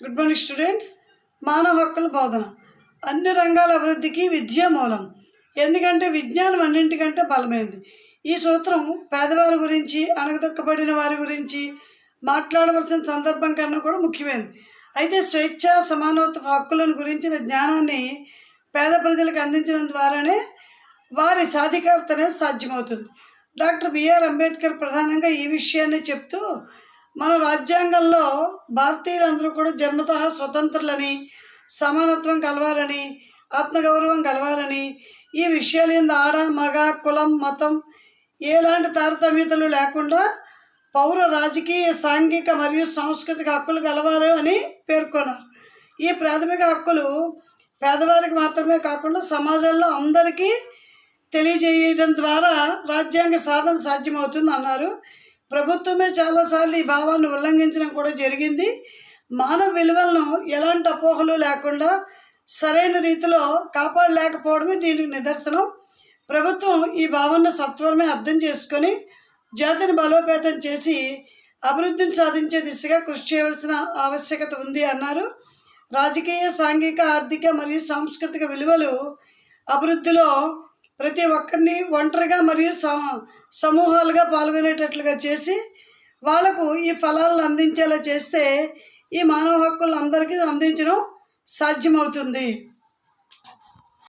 Good morning students మానవ హక్కుల బోధన. అన్ని రంగాల అభివృద్ధికి విద్య మూలం. ఎందుకంటే విజ్ఞానం అన్నింటికంటే బలమైంది. ఈ సూత్రం పేదవారి గురించి అణగదొక్కబడిన వారి గురించి మాట్లాడవలసిన సందర్భం కన్నా కూడా ముఖ్యమైనది అయితే స్వేచ్ఛ సమానత్వ హక్కులను గురించిన జ్ఞానాన్ని పేద ప్రజలకు అందించడం ద్వారానే వారి సాధికారత అనేది సాధ్యమవుతుంది. డాక్టర్ బిఆర్ అంబేద్కర్ ప్రధానంగా ఈ విషయాన్ని చెప్తూ మన రాజ్యాంగంలో భారతీయులందరూ కూడా జన్మత స్వతంత్రులని సమానత్వం కలవాలని ఆత్మగౌరవం కలవాలని ఈ విషయాలు ఏంది ఆడ మగ కులం మతం ఎలాంటి తారతమ్యతలు లేకుండా పౌర రాజకీయ సాంఘిక మరియు సాంస్కృతిక హక్కులు కలవారు అని పేర్కొన్నారు. ఈ ప్రాథమిక హక్కులు పేదవారికి మాత్రమే కాకుండా సమాజంలో అందరికీ తెలియజేయడం ద్వారా రాజ్యాంగ సాధన సాధ్యమవుతుంది అన్నారు. ప్రభుత్వమే చాలాసార్లు ఈ భావాన్ని ఉల్లంఘించడం కూడా జరిగింది. మానవ విలువలను ఎలాంటి అపోహలు లేకుండా సరైన రీతిలో కాపాడలేకపోవడమే దీనికి నిదర్శనం. ప్రభుత్వం ఈ భావన సత్వరమే అర్థం చేసుకొని జాతిని బలోపేతం చేసి అభివృద్ధిని సాధించే దిశగా కృషి చేయవలసిన ఆవశ్యకత ఉంది అన్నారు. రాజకీయ సాంఘిక ఆర్థిక మరియు సాంస్కృతిక విలువలు అభివృద్ధిలో ప్రతి ఒక్కరిని ఒంటరిగా మరియు సమూహాలుగా పాల్గొనేటట్లుగా చేసి వాళ్ళకు ఈ ఫలాలను అందించేలా చేస్తే ఈ మానవ హక్కులను అందరికీ అందించడం సాధ్యమవుతుంది.